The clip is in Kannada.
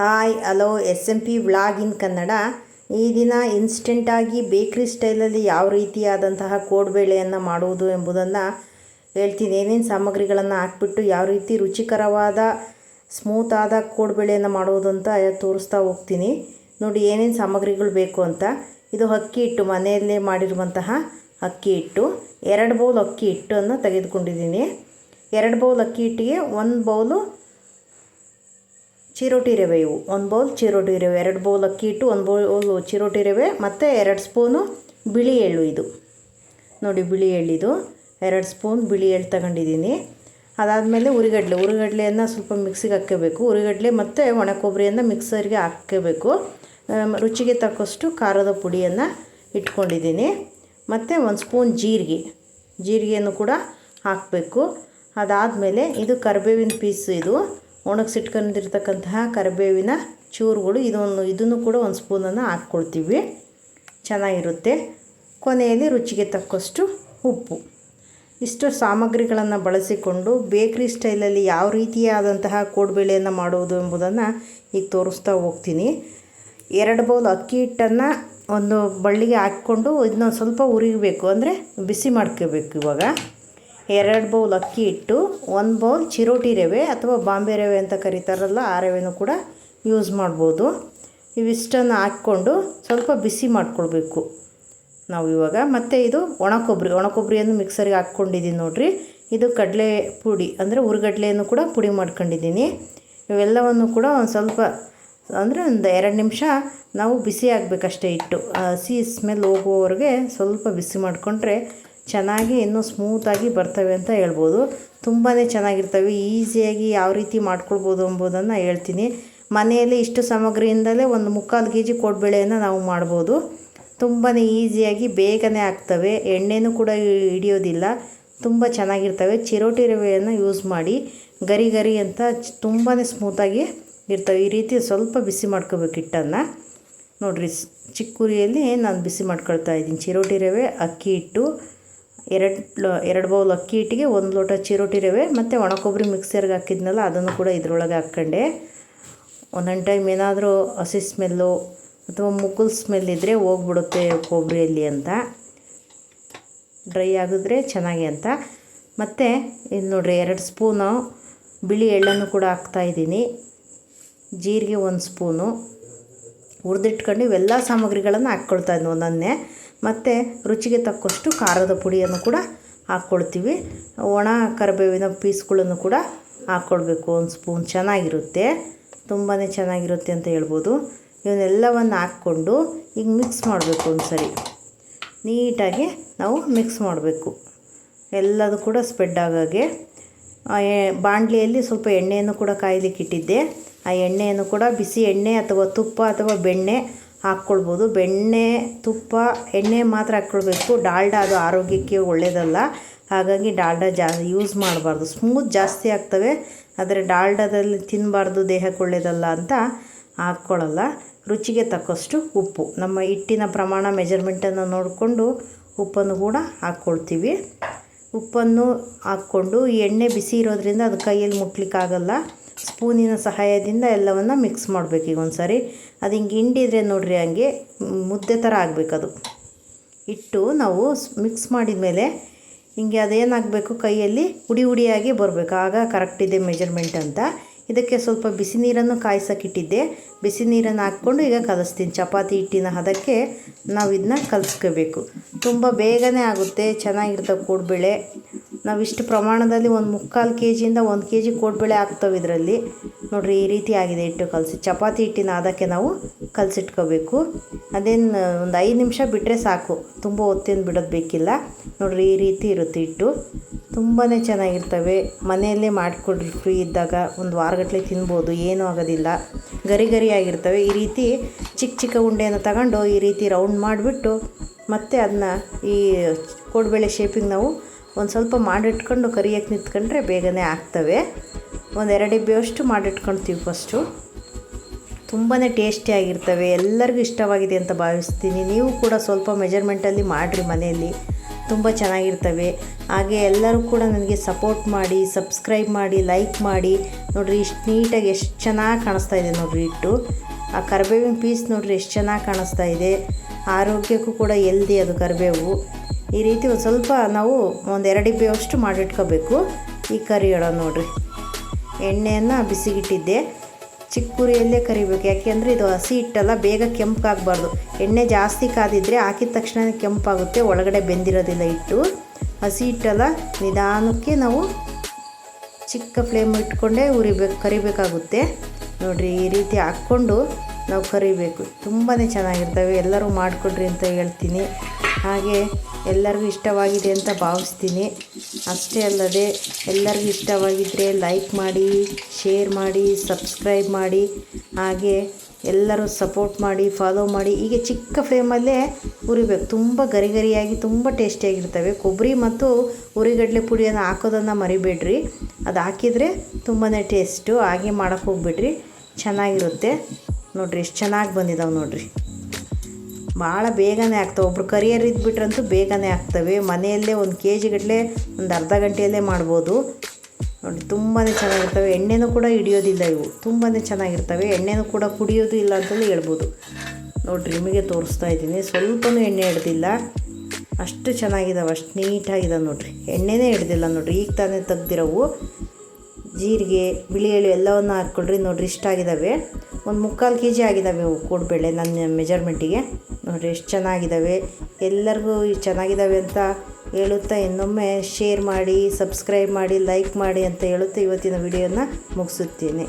Hi hello S M P vlog in Kannada ಈ ದಿನ ಇನ್ಸ್ಟೆಂಟಾಗಿ ಬೇಕ್ರಿ ಸ್ಟೈಲಲ್ಲಿ ಯಾವ ರೀತಿಯಾದಂತಹ ಕೋಡ್ಬೇಳೆಯನ್ನು ಮಾಡುವುದು ಎಂಬುದನ್ನು ಹೇಳ್ತೀನಿ. ಏನೇನು ಸಾಮಗ್ರಿಗಳನ್ನು ಹಾಕ್ಬಿಟ್ಟು ಯಾವ ರೀತಿ ರುಚಿಕರವಾದ ಸ್ಮೂತಾದ ಕೋಡ್ಬೇಳೆಯನ್ನು ಮಾಡುವುದು ಅಂತ ತೋರಿಸ್ತಾ ಹೋಗ್ತೀನಿ. ನೋಡಿ, ಏನೇನು ಸಾಮಗ್ರಿಗಳು ಬೇಕು ಅಂತ. ಇದು ಅಕ್ಕಿ ಹಿಟ್ಟು, ಮನೆಯಲ್ಲೇ ಮಾಡಿರುವಂತಹ ಅಕ್ಕಿ ಹಿಟ್ಟು. ಎರಡು ಬೌಲ್ ಅಕ್ಕಿ ಹಿಟ್ಟನ್ನು ತೆಗೆದುಕೊಂಡಿದ್ದೀನಿ. ಎರಡು ಬೌಲ್ ಅಕ್ಕಿ ಹಿಟ್ಟಿಗೆ ಒಂದು ಬೌಲು ಚಿರೋಟಿ ರವೆ ಇವು. ಒಂದು ಬೌಲ್ ಚಿರೋಟಿ ರವೆ, ಎರಡು ಬೌಲ್ ಅಕ್ಕಿ ಇಟ್ಟು ಒಂದು ಬೌಲ್ ಚಿರೋಟಿ ರವೆ, ಮತ್ತು ಎರಡು ಸ್ಪೂನು ಬಿಳಿ ಎಳ್ಳು ಇದು. ನೋಡಿ ಬಿಳಿ ಎಳ್ಳಿದು ಎರಡು ಸ್ಪೂನ್ ಬಿಳಿ ಎಳ್ಳು ತಗೊಂಡಿದ್ದೀನಿ. ಅದಾದಮೇಲೆ ಉರಿಗಡ್ಲೆ, ಉರಿಗಡ್ಲೆಯನ್ನು ಸ್ವಲ್ಪ ಮಿಕ್ಸಿಗೆ ಹಾಕ್ಕೋಬೇಕು. ಉರಿಗಡ್ಲೆ ಮತ್ತು ಒಣ ಕೊಬ್ಬರಿಯನ್ನು ಮಿಕ್ಸರ್ಗೆ ಹಾಕ್ಕೋಬೇಕು. ರುಚಿಗೆ ತಕ್ಕಷ್ಟು ಖಾರದ ಪುಡಿಯನ್ನು ಇಟ್ಕೊಂಡಿದ್ದೀನಿ. ಮತ್ತು ಒಂದು ಸ್ಪೂನ್ ಜೀರಿಗೆ, ಜೀರಿಗೆಯನ್ನು ಕೂಡ ಹಾಕಬೇಕು. ಅದಾದಮೇಲೆ ಇದು ಕರಿಬೇವಿನ ಪೀಸ್ ಇದು. ಒಣಗಿಸಿಟ್ಕೊಂಡಿರ್ತಕ್ಕಂತಹ ಕರಿಬೇವಿನ ಚೂರುಗಳು. ಇದೊಂದು, ಇದನ್ನು ಕೂಡ ಒಂದು ಸ್ಪೂನನ್ನು ಹಾಕ್ಕೊಳ್ತೀವಿ. ಚೆನ್ನಾಗಿರುತ್ತೆ. ಕೊನೆಯಲ್ಲಿ ರುಚಿಗೆ ತಕ್ಕಷ್ಟು ಉಪ್ಪು. ಇಷ್ಟು ಸಾಮಗ್ರಿಗಳನ್ನು ಬಳಸಿಕೊಂಡು ಬೇಕ್ರಿ ಸ್ಟೈಲಲ್ಲಿ ಯಾವ ರೀತಿಯಾದಂತಹ ಕೋಡ್ಬೇಳೆಯನ್ನು ಮಾಡುವುದು ಎಂಬುದನ್ನು ಈಗ ತೋರಿಸ್ತಾ ಹೋಗ್ತೀನಿ. ಎರಡು ಬೌಲ್ ಅಕ್ಕಿ ಹಿಟ್ಟನ್ನು ಒಂದು ಬಳ್ಳಿಗೆ ಹಾಕ್ಕೊಂಡು ಇದನ್ನೊಂದು ಸ್ವಲ್ಪ ಉರಿಬೇಕು ಅಂದರೆ ಬಿಸಿ ಮಾಡ್ಕೋಬೇಕು ಇವಾಗ. ಎರಡು ಬೌಲ್ ಅಕ್ಕಿ ಇಟ್ಟು ಒಂದು ಬೌಲ್ ಚಿರೋಟಿ ರವೆ ಅಥವಾ ಬಾಂಬೆ ರವೆ ಅಂತ ಕರೀತಾರಲ್ಲ, ಆ ರವೆನೂ ಕೂಡ ಯೂಸ್ ಮಾಡ್ಬೋದು. ಇವಿಷ್ಟನ್ನು ಹಾಕ್ಕೊಂಡು ಸ್ವಲ್ಪ ಬಿಸಿ ಮಾಡ್ಕೊಳ್ಬೇಕು. ನಾವು ಇವಾಗ ಮತ್ತು ಇದು ಒಣ ಕೊಬ್ಬರಿ ಒಣ ಕೊಬ್ಬರಿಯನ್ನು ಮಿಕ್ಸರಿಗೆ ಹಾಕ್ಕೊಂಡಿದ್ದೀನಿ ನೋಡಿರಿ. ಇದು ಕಡಲೆ ಪುಡಿ, ಅಂದರೆ ಹುರಿಗಡ್ಲೆಯನ್ನು ಕೂಡ ಪುಡಿ ಮಾಡ್ಕೊಂಡಿದ್ದೀನಿ. ಇವೆಲ್ಲವನ್ನು ಕೂಡ ಒಂದು ಸ್ವಲ್ಪ, ಅಂದರೆ ಒಂದು ಎರಡು ನಿಮಿಷ ನಾವು ಬಿಸಿ ಆಗಬೇಕಷ್ಟೇ ಇಟ್ಟು ಹಸಿ ಸ್ಮೆಲ್ ಹೋಗುವವರೆಗೆ ಸ್ವಲ್ಪ ಬಿಸಿ ಮಾಡಿಕೊಂಡ್ರೆ ಚೆನ್ನಾಗಿ ಇನ್ನೂ ಸ್ಮೂತಾಗಿ ಬರ್ತವೆ ಅಂತ ಹೇಳ್ಬೋದು. ತುಂಬಾ ಚೆನ್ನಾಗಿರ್ತವೆ. ಈಸಿಯಾಗಿ ಯಾವ ರೀತಿ ಮಾಡ್ಕೊಳ್ಬೋದು ಎಂಬುದನ್ನು ಹೇಳ್ತೀನಿ. ಮನೆಯಲ್ಲಿ ಇಷ್ಟು ಸಾಮಗ್ರಿಯಿಂದಲೇ ಒಂದು ಮುಕ್ಕಾಲು ಕೆ ಜಿ ಕೋಡ್ಬೇಳೆಯನ್ನು ನಾವು ಮಾಡ್ಬೋದು. ತುಂಬಾ ಈಸಿಯಾಗಿ ಬೇಗನೆ ಆಗ್ತವೆ. ಎಣ್ಣೆನೂ ಕೂಡ ಹಿಡಿಯೋದಿಲ್ಲ. ತುಂಬ ಚೆನ್ನಾಗಿರ್ತವೆ. ಚಿರೋಟಿ ರವೆಯನ್ನು ಯೂಸ್ ಮಾಡಿ ಗರಿ ಗರಿ ಅಂತ ತುಂಬಾ ಸ್ಮೂತಾಗಿ ಇರ್ತವೆ. ಈ ರೀತಿ ಸ್ವಲ್ಪ ಬಿಸಿ ಮಾಡ್ಕೋಬೇಕು ಹಿಟ್ಟನ್ನು. ನೋಡಿರಿ, ಸ್- ಚಿಕ್ಕ ಉರಿಯಲ್ಲಿ ನಾನು ಬಿಸಿ ಮಾಡ್ಕೊಳ್ತಾ ಇದ್ದೀನಿ. ಚಿರೋಟಿ ರವೆ, ಅಕ್ಕಿ ಹಿಟ್ಟು ಎರಡು ಎರಡು ಬೌಲ್ ಅಕ್ಕಿ ಹಿಟ್ಟಿಗೆ ಒಂದು ಲೋಟ ಚಿರೋಟಿ ರವೆ ಮತ್ತು ಒಣ ಕೊಬ್ಬರಿ ಮಿಕ್ಸರ್ಗೆ ಹಾಕಿದ್ನಲ್ಲ, ಅದನ್ನು ಕೂಡ ಇದರೊಳಗೆ ಹಾಕ್ಕಂಡೆ. ಒಂದೊಂದು ಟೈಮ್ ಏನಾದರೂ ಹಸಿ ಸ್ಮೆಲ್ಲು ಅಥವಾ ಮುಗುಲ್ ಸ್ಮೆಲ್ ಇದ್ದರೆ ಹೋಗ್ಬಿಡುತ್ತೆ ಕೊಬ್ಬರಿಯಲ್ಲಿ ಅಂತ. ಡ್ರೈ ಆಗಿದ್ರೆ ಚೆನ್ನಾಗಿ ಅಂತ. ಮತ್ತು ಇದು ನೋಡಿರಿ, ಎರಡು ಸ್ಪೂನು ಬಿಳಿ ಎಳ್ಳನ್ನು ಕೂಡ ಹಾಕ್ತಾಯಿದ್ದೀನಿ ಜೀರಿಗೆ ಒಂದು ಸ್ಪೂನು ಹುರಿದಿಟ್ಕೊಂಡು ಇವೆಲ್ಲ ಸಾಮಗ್ರಿಗಳನ್ನು ಹಾಕ್ಕೊಳ್ತಾ ಒಂದೊಂದೇ ಮತ್ತು ರುಚಿಗೆ ತಕ್ಕಷ್ಟು ಖಾರದ ಪುಡಿಯನ್ನು ಕೂಡ ಹಾಕ್ಕೊಳ್ತೀವಿ. ಒಣ ಕರಿಬೇವಿನ ಪೀಸ್ಗಳನ್ನು ಕೂಡ ಹಾಕ್ಕೊಳ್ಬೇಕು. ಒಂದು ಸ್ಪೂನ್ ಚೆನ್ನಾಗಿರುತ್ತೆ. ತುಂಬಾ ಚೆನ್ನಾಗಿರುತ್ತೆ ಅಂತ ಹೇಳ್ಬೋದು. ಇವನ್ನೆಲ್ಲವನ್ನು ಹಾಕ್ಕೊಂಡು ಈಗ ಮಿಕ್ಸ್ ಮಾಡಬೇಕು ಒಂದು ಸರಿ ನೀಟಾಗಿ ನಾವು ಮಿಕ್ಸ್ ಮಾಡಬೇಕು. ಎಲ್ಲದು ಕೂಡ ಸ್ಪ್ರೆಡ್ ಆಗಾಗೆ ಬಾಂಡ್ಲಿಯಲ್ಲಿ ಸ್ವಲ್ಪ ಎಣ್ಣೆಯನ್ನು ಕೂಡ ಕಾಯಲಿಕ್ಕೆ ಇಟ್ಟಿದ್ದೆ. ಆ ಎಣ್ಣೆಯನ್ನು ಕೂಡ ಬಿಸಿ ಎಣ್ಣೆ ಅಥವಾ ತುಪ್ಪ ಅಥವಾ ಬೆಣ್ಣೆ ಹಾಕ್ಕೊಳ್ಬೋದು. ಬೆಣ್ಣೆ, ತುಪ್ಪ, ಎಣ್ಣೆ ಮಾತ್ರ ಹಾಕ್ಕೊಳ್ಬೇಕು. ಡಾಲ್ಡ ಅದು ಆರೋಗ್ಯಕ್ಕೆ ಒಳ್ಳೆಯದಲ್ಲ ಹಾಗಾಗಿ ಡಾಲ್ಡ ಜಾ ಯೂಸ್ ಮಾಡಬಾರ್ದು. ಸ್ಮೂತ್ ಜಾಸ್ತಿ ಆಗ್ತವೆ. ಆದರೆ ಡಾಲ್ಡದಲ್ಲಿ ತಿನ್ನಬಾರ್ದು ದೇಹಕ್ಕೆ ಒಳ್ಳೆಯದಲ್ಲ ಅಂತ ಹಾಕ್ಕೊಳ್ಳಲ್ಲ ರುಚಿಗೆ ತಕ್ಕಷ್ಟು ಉಪ್ಪು. ನಮ್ಮ ಹಿಟ್ಟಿನ ಪ್ರಮಾಣ ಮೆಜರ್ಮೆಂಟನ್ನು ನೋಡಿಕೊಂಡು ಉಪ್ಪನ್ನು ಕೂಡ ಹಾಕ್ಕೊಳ್ತೀವಿ. ಉಪ್ಪನ್ನು ಹಾಕ್ಕೊಂಡು ಎಣ್ಣೆ ಬಿಸಿ ಇರೋದ್ರಿಂದ ಅದು ಕೈಯಲ್ಲಿ ಮುಟ್ಲಿಕ್ಕಾಗಲ್ಲ. ಸ್ಪೂನಿನ ಸಹಾಯದಿಂದ ಎಲ್ಲವನ್ನು ಮಿಕ್ಸ್ ಮಾಡಬೇಕು ಈಗ ಒಂದು ಸಾರಿ ಅದು ಹಿಂಗೆ ಹಿಂಡಿದ್ರೆ ನೋಡ್ರಿ ಹಂಗೆ ಮುದ್ದೆ ಥರ ಆಗಬೇಕದು. ಇಟ್ಟು ನಾವು ಮಿಕ್ಸ್ ಮಾಡಿದ ಮೇಲೆ ಹಿಂಗೆ ಅದೇನಾಗಬೇಕು ಕೈಯಲ್ಲಿ ಉಡಿ ಉಡಿಯಾಗಿ ಬರಬೇಕು. ಆಗ ಕರೆಕ್ಟ್ ಇದೆ ಮೆಜರ್ಮೆಂಟ್ ಅಂತ. ಇದಕ್ಕೆ ಸ್ವಲ್ಪ ಬಿಸಿ ನೀರನ್ನು ಕಾಯಿಸೋಕ್ಕಿಟ್ಟಿದ್ದೆ ಬಿಸಿ ನೀರನ್ನು ಹಾಕ್ಕೊಂಡು ಈಗ ಕಲಿಸ್ತೀನಿ. ಚಪಾತಿ ಹಿಟ್ಟಿನ ಹದಕ್ಕೆ ನಾವು ಇದನ್ನ ಕಲಿಸ್ಕೋಬೇಕು. ತುಂಬ ಬೇಗನೆ ಆಗುತ್ತೆ. ಚೆನ್ನಾಗಿರ್ತವೆ ಕೋಡ್ಬೇಳೆ. ನಾವು ಇಷ್ಟು ಪ್ರಮಾಣದಲ್ಲಿ ಒಂದು ಮುಕ್ಕಾಲು ಕೆ ಜಿಯಿಂದ ಒಂದು ಕೆ ಜಿ ಕೋಡ್ಬೇಳೆ ಹಾಕ್ತವೆ ಇದರಲ್ಲಿ. ನೋಡಿರಿ, ಈ ರೀತಿ ಆಗಿದೆ ಹಿಟ್ಟು ಕಲಸಿ. ಚಪಾತಿ ಹಿಟ್ಟಿನ ಅದಕ್ಕೆ ನಾವು ಕಲಸಿಟ್ಕೋಬೇಕು. ಅದೇನು, ಒಂದು ಐದು ನಿಮಿಷ ಬಿಟ್ಟರೆ ಸಾಕು. ತುಂಬ ಹೊತ್ತೇನು ಬಿಡೋದು ಬೇಕಿಲ್ಲ. ನೋಡಿರಿ, ಈ ರೀತಿ ಇರುತ್ತೆ ಹಿಟ್ಟು. ತುಂಬಾ ಚೆನ್ನಾಗಿರ್ತವೆ. ಮನೆಯಲ್ಲೇ ಮಾಡಿಕೊಡ್ರಿ, ಫ್ರೀ ಇದ್ದಾಗ. ಒಂದು ವಾರಗಟ್ಟಲೆ ತಿನ್ಬೋದು. ಏನೂ ಆಗೋದಿಲ್ಲ. ಗರಿ ಗರಿ ಆಗಿರ್ತವೆ. ಈ ರೀತಿ ಚಿಕ್ಕ ಚಿಕ್ಕ ಉಂಡೆಯನ್ನು ತಗೊಂಡು ಈ ರೀತಿ ರೌಂಡ್ ಮಾಡಿಬಿಟ್ಟು ಮತ್ತೆ ಅದನ್ನ ಈ ಕೋಡ್ಬೇಳೆ ಶೇಪಿಗೆ ನಾವು ಒಂದು ಸ್ವಲ್ಪ ಮಾಡಿಟ್ಕೊಂಡು ಕರಿಯಕ್ಕೆ ನಿಂತ್ಕೊಂಡ್ರೆ ಬೇಗನೆ ಆಗ್ತವೆ. ಒಂದು ಎರಡು ಇಬ್ಬಿಯಷ್ಟು ಮಾಡಿಟ್ಕೊಳ್ತೀವಿ ಫಸ್ಟು ತುಂಬಾ ಟೇಸ್ಟಿಯಾಗಿರ್ತವೆ ಎಲ್ಲರಿಗೂ ಇಷ್ಟವಾಗಿದೆ ಅಂತ ಭಾವಿಸ್ತೀನಿ. ನೀವು ಕೂಡ ಸ್ವಲ್ಪ ಮೆಜರ್ಮೆಂಟಲ್ಲಿ ಮಾಡಿರಿ ಮನೆಯಲ್ಲಿ. ತುಂಬ ಚೆನ್ನಾಗಿರ್ತವೆ. ಹಾಗೆ ಎಲ್ಲರೂ ಕೂಡ ನನಗೆ ಸಪೋರ್ಟ್ ಮಾಡಿ ಸಬ್ಸ್ಕ್ರೈಬ್ ಮಾಡಿ ಲೈಕ್ ಮಾಡಿ. ನೋಡಿರಿ, ಇಷ್ಟು ನೀಟಾಗಿ ಎಷ್ಟು ಚೆನ್ನಾಗಿ ಕಾಣಿಸ್ತಾ ಇದೆ ನೋಡಿರಿ ಇಟ್ಟು ಆ ಕರಿಬೇವಿನ ಪೀಸ್ ನೋಡಿರಿ ಎಷ್ಟು ಚೆನ್ನಾಗಿ ಕಾಣಿಸ್ತಾ ಇದೆ. ಆರೋಗ್ಯಕ್ಕೂ ಕೂಡ ಎಲ್ದಿ ಅದು ಕರಿಬೇವು. ಈ ರೀತಿ ಒಂದು ಸ್ವಲ್ಪ ನಾವು ಒಂದು ಎರಡು ಮಾಡಿಟ್ಕೋಬೇಕು. ಈ ಕರಿಯೋಣ ನೋಡಿರಿ. ಎಣ್ಣೆಯನ್ನು ಬಿಸಿಗಿಟ್ಟಿದ್ದೆ. ಚಿಕ್ಕ ಉರಿಯಲ್ಲೇ ಕರಿಬೇಕು. ಯಾಕೆಂದರೆ ಇದು ಹಸಿ ಹಿಟ್ಟಲ್ಲ, ಬೇಗ ಕೆಂಪಾಗಬಾರ್ದು. ಎಣ್ಣೆ ಜಾಸ್ತಿ ಕಾದಿದ್ರೆ ಹಾಕಿದ ತಕ್ಷಣ ಕೆಂಪಾಗುತ್ತೆ, ಒಳಗಡೆ ಬೆಂದಿರೋದಿಲ್ಲ ಹಿಟ್ಟು. ಹಸಿ ಹಿಟ್ಟಲ್ಲ, ನಿಧಾನಕ್ಕೆ ನಾವು ಚಿಕ್ಕ ಫ್ಲೇಮ್ ಇಟ್ಕೊಂಡೇ ಉರಿಬೇಕು ಕರಿಬೇಕಾಗುತ್ತೆ. ನೋಡಿರಿ, ಈ ರೀತಿ ಹಾಕ್ಕೊಂಡು ನಾವು ಕರಿಬೇಕು. ತುಂಬಾ ಚೆನ್ನಾಗಿರ್ತವೆ. ಎಲ್ಲರೂ ಮಾಡಿಕೊಡ್ರಿ ಅಂತ ಹೇಳ್ತೀನಿ. ಹಾಗೆ ಎಲ್ಲರಿಗೂ ಇಷ್ಟವಾಗಿದೆ ಅಂತ ಭಾವಿಸ್ತೀನಿ. ಅಷ್ಟೇ ಅಲ್ಲದೆ ಎಲ್ಲರಿಗೂ ಇಷ್ಟವಾಗಿದ್ದರೆ ಲೈಕ್ ಮಾಡಿ ಶೇರ್ ಮಾಡಿ ಸಬ್ಸ್ಕ್ರೈಬ್ ಮಾಡಿ, ಹಾಗೆ ಎಲ್ಲರೂ ಸಪೋರ್ಟ್ ಮಾಡಿ ಫಾಲೋ ಮಾಡಿ. ಹೀಗೆ ಚಿಕ್ಕ ಫ್ಲೇಮಲ್ಲೇ ಹುರಿಬೇಕು. ತುಂಬ ಗರಿ ಗರಿಯಾಗಿ ತುಂಬ ಟೇಸ್ಟಿಯಾಗಿರ್ತವೆ ಕೊಬ್ಬರಿ ಮತ್ತು ಹುರಿಗಡಲೆ ಪುಡಿಯನ್ನು ಹಾಕೋದನ್ನು ಮರಿಬೇಡ್ರಿ. ಅದು ಹಾಕಿದರೆ ತುಂಬಾ ಟೇಸ್ಟು ಹಾಗೆ ಮಾಡೋಕ್ಕೆ ಹೋಗ್ಬಿಡ್ರಿ. ಚೆನ್ನಾಗಿರುತ್ತೆ. ನೋಡಿರಿ, ಎಷ್ಟು ಚೆನ್ನಾಗಿ ಬಂದಿದ್ದಾವೆ ನೋಡಿರಿ. ಭಾಳ ಬೇಗನೆ ಆಗ್ತವೆ. ಒಬ್ರು ಕರಿಯರ್ ಇದ್ಬಿಟ್ರಂತೂ ಬೇಗನೆ ಆಗ್ತವೆ. ಮನೆಯಲ್ಲೇ ಒಂದು ಕೆ ಜಿಗಟ್ಟಲೆ ಒಂದು ಅರ್ಧ ಗಂಟೆಯಲ್ಲೇ ಮಾಡ್ಬೋದು. ನೋಡಿ ತುಂಬಾ ಚೆನ್ನಾಗಿರ್ತವೆ. ಎಣ್ಣೆನೂ ಕೂಡ ಹಿಡಿಯೋದಿಲ್ಲ ಇವು. ತುಂಬಾ ಚೆನ್ನಾಗಿರ್ತವೆ. ಎಣ್ಣೆನೂ ಕೂಡ ಕುಡಿಯೋದು ಇಲ್ಲ ಅಂತಲೇ ಹೇಳ್ಬೋದು. ನೋಡಿರಿ, ನಿಮಗೆ ತೋರಿಸ್ತಾ ಇದ್ದೀನಿ. ಸ್ವಲ್ಪನೂ ಎಣ್ಣೆ ಹಿಡ್ದಿಲ್ಲ. ಅಷ್ಟು ಚೆನ್ನಾಗಿದ್ದಾವೆ ಅಷ್ಟು ನೀಟಾಗಿದೆ ನೋಡಿರಿ. ಎಣ್ಣೆನೇ ಹಿಡ್ದಿಲ್ಲ ನೋಡಿರಿ. ಈಗ ತಾನೇ ತೆಗ್ದಿರೋವು. ಜೀರಿಗೆ, ಬಿಳಿ ಎಳ್ಳು ಎಲ್ಲವನ್ನು ಹಾಕ್ಕೊಳ್ರಿ ನೋಡಿರಿ ಇಷ್ಟಾಗಿದ್ದಾವೆ ಒಂದು ಮುಕ್ಕಾಲು ಕೆ ಜಿ ಆಗಿದ್ದಾವೆ ಕೂಡಬೇಳೆ ನನ್ನ ಮೆಜರ್ಮೆಂಟಿಗೆ. ನೋಡಿರಿ, ಎಷ್ಟು ಚೆನ್ನಾಗಿದ್ದಾವೆ. ಎಲ್ಲರಿಗೂ ಚೆನ್ನಾಗಿದ್ದಾವೆ ಅಂತ ಹೇಳುತ್ತಾ ಇನ್ನೊಮ್ಮೆ ಶೇರ್ ಮಾಡಿ, ಸಬ್ಸ್ಕ್ರೈಬ್ ಮಾಡಿ, ಲೈಕ್ ಮಾಡಿ ಅಂತ ಹೇಳುತ್ತಾ ಇವತ್ತಿನ ವಿಡಿಯೋನ ಮುಗಿಸುತ್ತೇನೆ.